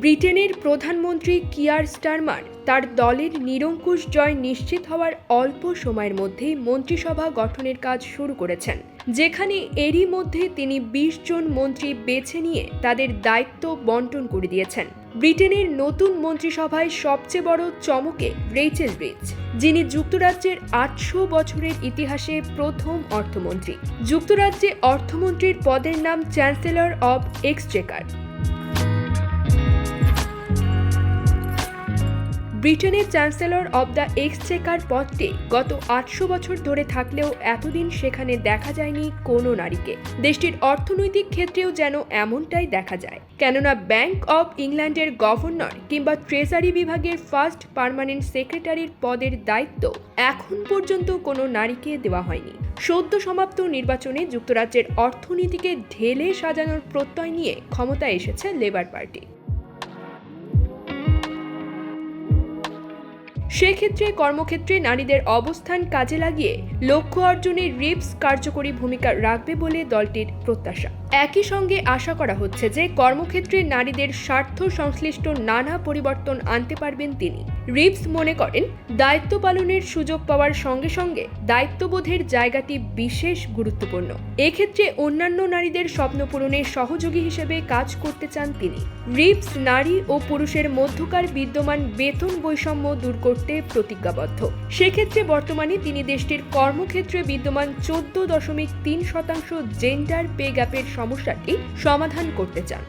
ব্রিটেনের প্রধানমন্ত্রী Keir Starmer তার দলের নিরঙ্কুশ জয় নিশ্চিত হওয়ার অল্প সময়ের মধ্যেই মন্ত্রিসভা গঠনের কাজ শুরু করেছেন। যেখানে এরই মধ্যে তিনি বিশ জন মন্ত্রী বেছে নিয়ে তাদের দায়িত্ব বন্টন করে দিয়েছেন। ব্রিটেনের নতুন মন্ত্রিসভায় সবচেয়ে বড় চমকে রেইচেল রিচ, যিনি যুক্তরাজ্যের আটশো বছরের ইতিহাসে প্রথম অর্থমন্ত্রী। যুক্তরাজ্যে অর্থমন্ত্রীর পদের নাম চ্যান্সেলর অব এক্সচেকার। ব্রিটেনের চ্যান্সেলর অব দ্য এক্সচেকার পদটি গত আটশো বছর ধরে থাকলেও এতদিন সেখানে দেখা যায়নি কোনো নারীকে। দেশটির অর্থনৈতিক ক্ষেত্রেও যেন এমনটাই দেখা যায়। কেননা ব্যাংক অব ইংল্যান্ডের গভর্নর কিংবা ট্রেজারি বিভাগের ফার্স্ট পার্মানেন্ট সেক্রেটারির পদের দায়িত্ব এখন পর্যন্ত কোনো নারীকে দেওয়া হয়নি। সদ্য সমাপ্ত নির্বাচনে যুক্তরাজ্যের অর্থনীতিকে ঢেলে সাজানোর প্রত্যয় নিয়ে ক্ষমতায় এসেছে লেবার পার্টি। সেক্ষেত্রে কর্মক্ষেত্রে নারীদের অবস্থান কাজে লাগিয়ে লক্ষ্য অর্জনে রিপস কার্যকরী ভূমিকা রাখবে বলে দলটির প্রত্যাশা। একই সঙ্গে আশা করা হচ্ছে যে কর্মক্ষেত্রে নারীদের স্বার্থ সংশ্লিষ্ট নানা পরিবর্তন আনতে পারবেন তিনি। রিপস মনে করেন, দায়িত্ব পালনের সুযোগ পাওয়ার সঙ্গে সঙ্গে দায়িত্ববোধের জায়গাটি বিশেষ গুরুত্বপূর্ণ। এক্ষেত্রে অন্যান্য নারীদের স্বপ্ন পূরণের সহযোগী হিসেবে কাজ করতে চান তিনি। রিপস নারী ও পুরুষের মধ্যকার বিদ্যমান বেতন বৈষম্য দূর করতে প্রতিজ্ঞাবদ্ধ। সেক্ষেত্রে বর্তমানে তিনি দেশটির কর্মক্ষেত্রে বিদ্যমান চোদ্দ দশমিক তিন শতাংশ জেন্ডার পে গ্যাপের সমস্যাটি সমাধান করতে চান।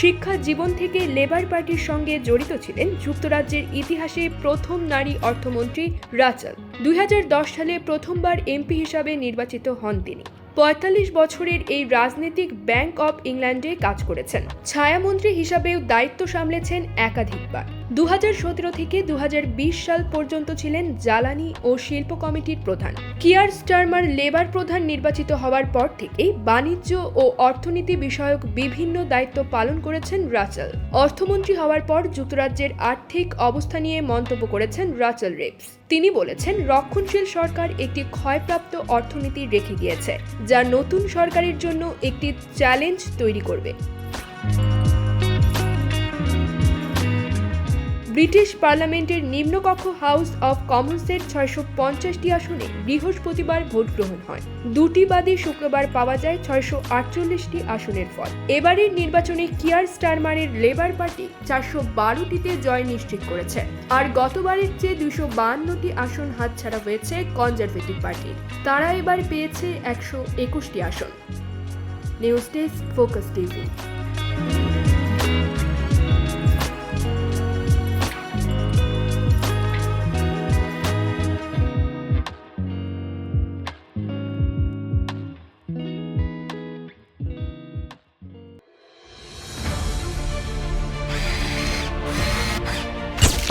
শিক্ষা জীবন থেকে লেবার পার্টির সঙ্গে জড়িত ছিলেন যুক্তরাজ্যের ইতিহাসে প্রথম নারী অর্থমন্ত্রী রাচাল। দুই হাজার দশ সালে প্রথমবার এমপি হিসাবে নির্বাচিত হন তিনি। পঁয়তাল্লিশ বছরের এই রাজনৈতিক ব্যাংক অব ইংল্যান্ডে কাজ করেছেন। ছায়ামন্ত্রী হিসাবেও দায়িত্ব সামলেছেন একাধিকবার। দু হাজার সতেরো থেকে দু হাজার বিশ সাল পর্যন্ত ছিলেন জ্বালানি ও শিল্প কমিটির প্রধান। কিয়ার স্টারমার লেবার প্রধান নির্বাচিত হওয়ার পর থেকেই বাণিজ্য ও অর্থনীতি বিষয়ক বিভিন্ন দায়িত্ব পালন করেছেন রাচাল। অর্থমন্ত্রী হওয়ার পর যুক্তরাজ্যের আর্থিক অবস্থা নিয়ে মন্তব্য করেছেন রাচাল রেপস। তিনি বলেছেন, রক্ষণশীল সরকার একটি ক্ষয়প্রাপ্ত অর্থনীতি রেখে গিয়েছে যা নতুন সরকারের জন্য একটি চ্যালেঞ্জ তৈরি করবে। ব্রিটিশ পার্লামেন্টের নিম্নকক্ষ হাউস অব কমন্সের ছয়শো পঞ্চাশটি আসনে বৃহস্পতিবার ভোট গ্রহণ হয়। দুটি বাদে শুক্রবার পাওয়া যায় ছয়শো আটচল্লিশটি আসনের ফল। এবারের নির্বাচনে কিয়ার স্টারমারের লেবার পার্টি চারশো বারোটিতে জয় নিশ্চিত করেছে। আর গতবারের চেয়ে দুশো বাহান্নটি আসন হাতছাড়া হয়েছে কনজারভেটিভ পার্টির তারা এবার পেয়েছে একশো একুশটি আসন। News desk, focus TV.